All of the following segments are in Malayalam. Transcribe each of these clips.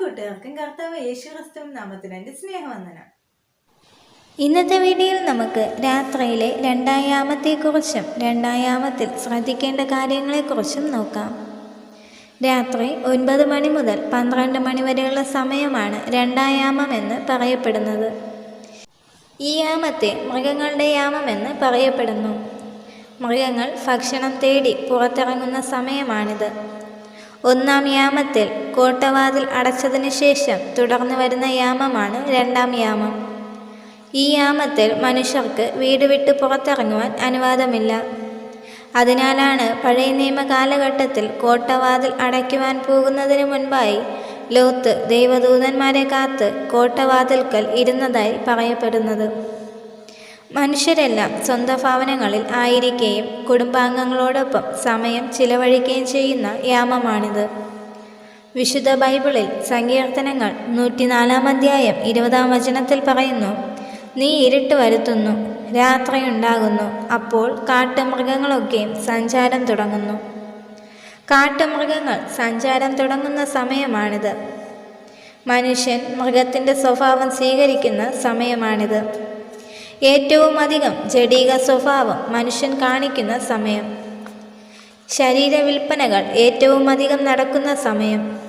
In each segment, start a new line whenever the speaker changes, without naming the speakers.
കൂട്ടുകാർക്കും കർത്താവ് യേശു ക്രിസ്തു നാമത്തിന് എന്റെ സ്നേഹവന്ദനം.
ഇന്നത്തെ വീഡിയോയിൽ നമുക്ക് രാത്രിയിലെ രണ്ടായാമത്തെക്കുറിച്ചും രണ്ടായാമത്തിൽ രണ്ടാം യാമത്തിൽ ശ്രദ്ധിക്കേണ്ട കാര്യങ്ങളെക്കുറിച്ചും നോക്കാം. രാത്രി ഒൻപത് മണി മുതൽ പന്ത്രണ്ട് മണി വരെയുള്ള സമയമാണ് രണ്ടായാമം എന്ന് പറയപ്പെടുന്നത്. ഈ യാമത്തെ മൃഗങ്ങളുടെ യാമമെന്ന് പറയപ്പെടുന്നു. മൃഗങ്ങൾ ഭക്ഷണം തേടി പുറത്തിറങ്ങുന്ന സമയമാണിത്. ഒന്നാം യാമത്തിൽ കോട്ടവാതിൽ അടച്ചതിന് ശേഷം തുടർന്ന് വരുന്ന യാമമാണ് രണ്ടാം യാമം. ഈ യാമത്തിൽ മനുഷ്യർക്ക് വീട് വിട്ട് പുറത്തിറങ്ങുവാൻ അനുവാദമില്ല. അതിനാലാണ് പഴയ നിയമ കാലഘട്ടത്തിൽ കോട്ടവാതിൽ അടയ്ക്കുവാൻ പോകുന്നതിന് മുൻപായി ലോത്ത് ദൈവദൂതന്മാരെ കാത്ത് കോട്ടവാതിൽക്കൽ ഇരുന്നതായി പറയപ്പെടുന്നത്. മനുഷ്യരെല്ലാം സ്വന്തം ഭവനങ്ങളിൽ ആയിരിക്കുകയും കുടുംബാംഗങ്ങളോടൊപ്പം സമയം ചിലവഴിക്കുകയും ചെയ്യുന്ന യാമമാണിത്. വിശുദ്ധ ബൈബിളിൽ സങ്കീർത്തനങ്ങൾ നൂറ്റിനാലാം അധ്യായം ഇരുപതാം വചനത്തിൽ പറയുന്നു നീ ഇരുട്ട് വരുത്തുന്നു രാത്രിയുണ്ടാകുന്നു അപ്പോൾ കാട്ടുമൃഗങ്ങളൊക്കെയും സഞ്ചാരം തുടങ്ങുന്നു. കാട്ടുമൃഗങ്ങൾ സഞ്ചാരം തുടങ്ങുന്ന സമയമാണിത്. മനുഷ്യൻ മൃഗത്തിന്റെ സ്വഭാവം സ്വീകരിക്കുന്ന സമയമാണിത്. ഏറ്റവും അധികം ജഡീക സ്വഭാവം മനുഷ്യൻ കാണിക്കുന്ന സമയം. ശരീര വിൽപ്പനകൾ ഏറ്റവും അധികം നടക്കുന്ന സമയം.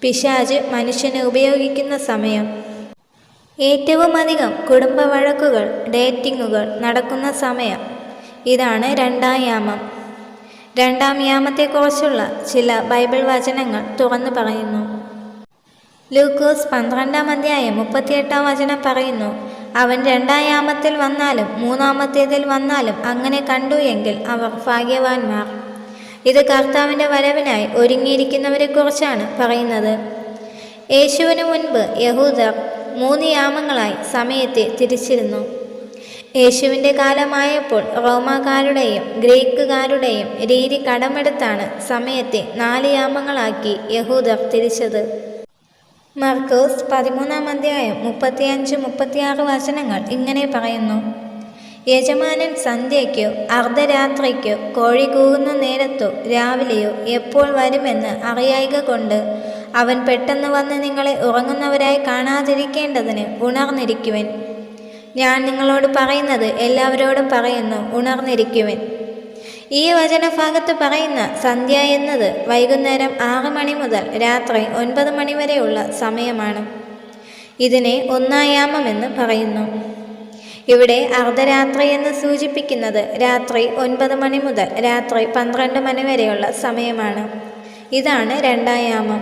പിശാജ് മനുഷ്യനെ ഉപയോഗിക്കുന്ന സമയം. ഏറ്റവും അധികം കുടുംബ വഴക്കുകൾ ഡേറ്റിങ്ങുകൾ നടക്കുന്ന സമയം. ഇതാണ് രണ്ടാം യാമം. രണ്ടാം യാമത്തെക്കുറിച്ചുള്ള ചില ബൈബിൾ വചനങ്ങൾ തുറന്നു പറയുന്നു. ലൂക്കോസ് പന്ത്രണ്ടാം അധ്യായം മുപ്പത്തിയെട്ടാം വചനം പറയുന്നു അവൻ രണ്ടായാമത്തിൽ വന്നാലും മൂന്നാമത്തേതിൽ വന്നാലും അങ്ങനെ കണ്ടു എങ്കിൽ അവർ ഭാഗ്യവാന്മാർ. ഇത് കർത്താവിന്റെ വരവിനായി ഒരുങ്ങിയിരിക്കുന്നവരെക്കുറിച്ചാണ് പറയുന്നത്. യേശുവിന് മുൻപ് യഹൂദർ മൂന്ന് യാമങ്ങളായി സമയത്തെ തിരിച്ചിരുന്നു. യേശുവിന്റെ കാലമായപ്പോൾ റോമാക്കാരുടെയും ഗ്രീക്കുകാരുടെയും രീതി കടമെടുത്താണ് സമയത്തെ നാല് യാമങ്ങളാക്കി യഹൂദർ തിരിച്ചത്. മർക്കോസ് പതിമൂന്നാം അധ്യായം മുപ്പത്തിയഞ്ച് മുപ്പത്തിയാറ് വചനങ്ങൾ ഇങ്ങനെ പറയുന്നു. യജമാനൻ സന്ധ്യയ്ക്കോ അർദ്ധരാത്രിക്കോ കോഴി കൂകുന്ന നേരത്തോ രാവിലെയോ എപ്പോൾ വരുമെന്ന് അറിയായിക കൊണ്ട് അവൻ പെട്ടെന്ന് വന്ന് നിങ്ങളെ ഉറങ്ങുന്നവരായി കാണാതിരിക്കേണ്ടതിന് ഉണർന്നിരിക്കുവൻ. ഞാൻ നിങ്ങളോട് പറയുന്നത് എല്ലാവരോടും പറയുന്നു ഉണർന്നിരിക്കുവൻ. ഈ വചനഭാഗത്ത് പറയുന്ന സന്ധ്യ എന്നത് വൈകുന്നേരം ആറ് മണി മുതൽ രാത്രി ഒൻപത് മണി വരെയുള്ള സമയമാണ്. ഇതിനെ ഒന്നായാമമെന്ന് പറയുന്നു. ഇവിടെ അർദ്ധരാത്രി എന്ന് സൂചിപ്പിക്കുന്നത് രാത്രി ഒൻപത് മണി മുതൽ രാത്രി പന്ത്രണ്ട് മണി വരെയുള്ള സമയമാണ്. ഇതാണ് രണ്ടായാമം.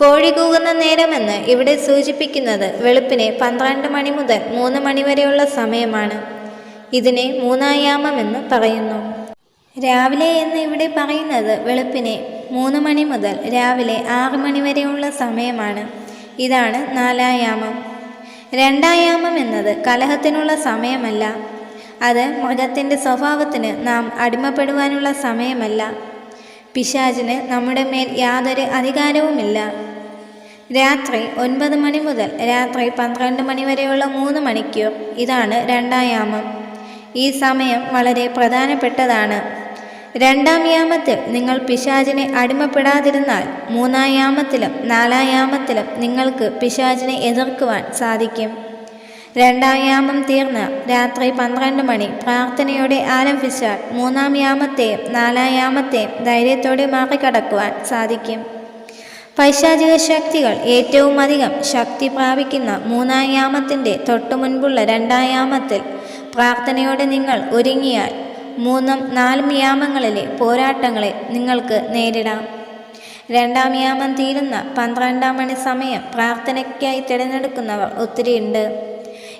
കോഴി കൂകുന്ന നേരമെന്ന് ഇവിടെ സൂചിപ്പിക്കുന്നത് വെളുപ്പിനെ പന്ത്രണ്ട് മണി മുതൽ മൂന്ന് മണി വരെയുള്ള സമയമാണ്. ഇതിനെ മൂന്നായാമമെന്ന് പറയുന്നു. രാവിലെ എന്ന് ഇവിടെ പറയുന്നത് വെളുപ്പിനെ മൂന്ന് മണി മുതൽ രാവിലെ ആറ് മണി വരെയുള്ള സമയമാണ്. ഇതാണ് നാലായാമം. രണ്ടായാമം എന്നത് കലഹത്തിനുള്ള സമയമല്ല. അത് മൃഗത്തിന്റെ സ്വഭാവത്തിന് നാം അടിമപ്പെടുവാനുള്ള സമയമല്ല. പിശാചിന് നമ്മുടെ മേൽ യാതൊരു അധികാരവുമില്ല. രാത്രി ഒൻപത് മണി മുതൽ രാത്രി പന്ത്രണ്ട് മണി വരെയുള്ള മൂന്ന് മണിക്കൂർ ഇതാണ് രണ്ടായാമം. ഈ സമയം വളരെ പ്രധാനപ്പെട്ടതാണ്. രണ്ടാം യാമത്തിൽ നിങ്ങൾ പിശാചിനെ അടിമപ്പെടാതിരുന്നാൽ മൂന്നാം യാമത്തിലും നാലാം യാമത്തിലും നിങ്ങൾക്ക് പിശാചിനെ എതിർക്കുവാൻ സാധിക്കും. രണ്ടാം യാമം തീർന്ന് രാത്രി പന്ത്രണ്ട് മണി പ്രാർത്ഥനയോടെ ആരംഭിച്ചാൽ മൂന്നാം യാമത്തെയും നാലാം യാമത്തെയും ധൈര്യത്തോടെ മാറിക്കടക്കുവാൻ സാധിക്കും. പൈശാചിക ശക്തികൾ ഏറ്റവും അധികം ശക്തി പ്രാപിക്കുന്ന മൂന്നാം യാമത്തിന്റെ തൊട്ടു മുൻപുള്ള രണ്ടാം യാമത്തിൽ പ്രാർത്ഥനയോടെ നിങ്ങൾ ഒരുങ്ങിയാൽ മൂന്നും നാലും യാമങ്ങളിലെ പോരാട്ടങ്ങളെ നിങ്ങൾക്ക് നേരിടാം. രണ്ടാം യാമം തീരുന്ന പന്ത്രണ്ടാം മണി സമയം പ്രാർത്ഥനയ്ക്കായി തിരഞ്ഞെടുക്കുന്നവർ ഒത്തിരിയുണ്ട്.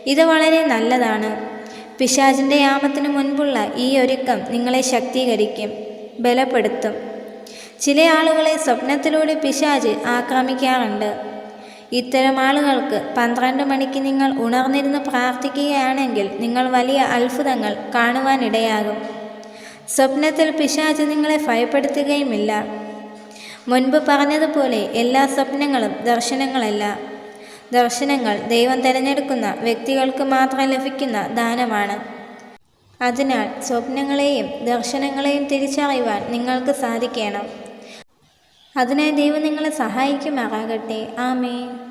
ഇത് വളരെ നല്ലതാണ്. പിശാചിന്റെ യാമത്തിന് മുൻപുള്ള ഈ ഒരുക്കം നിങ്ങളെ ശക്തീകരിക്കും ബലപ്പെടുത്തും. ചില ആളുകളെ സ്വപ്നത്തിലൂടെ പിശാജ് ആക്രമിക്കാറുണ്ട്. ഇത്തരം ആളുകൾക്ക് പന്ത്രണ്ട് മണിക്ക് നിങ്ങൾ ഉണർന്നിരുന്ന് പ്രാർത്ഥിക്കുകയാണെങ്കിൽ നിങ്ങൾ വലിയ അത്ഭുതങ്ങൾ കാണുവാനിടയാകും. സ്വപ്നത്തിൽ പിശാച് നിങ്ങളെ ഭയപ്പെടുത്തുകയുമില്ല. മുൻപ് പറഞ്ഞതുപോലെ എല്ലാ സ്വപ്നങ്ങളും ദർശനങ്ങളല്ല. ദർശനങ്ങൾ ദൈവം തിരഞ്ഞെടുക്കുന്ന വ്യക്തികൾക്ക് മാത്രം ലഭിക്കുന്ന ദാനമാണ്. അതിനാൽ സ്വപ്നങ്ങളെയും ദർശനങ്ങളെയും തിരിച്ചറിയുവാൻ നിങ്ങൾക്ക് സാധിക്കണം. അതിനായി ദൈവം നിങ്ങളെ സഹായിക്കുമാറാകട്ടെ. ആമേൻ.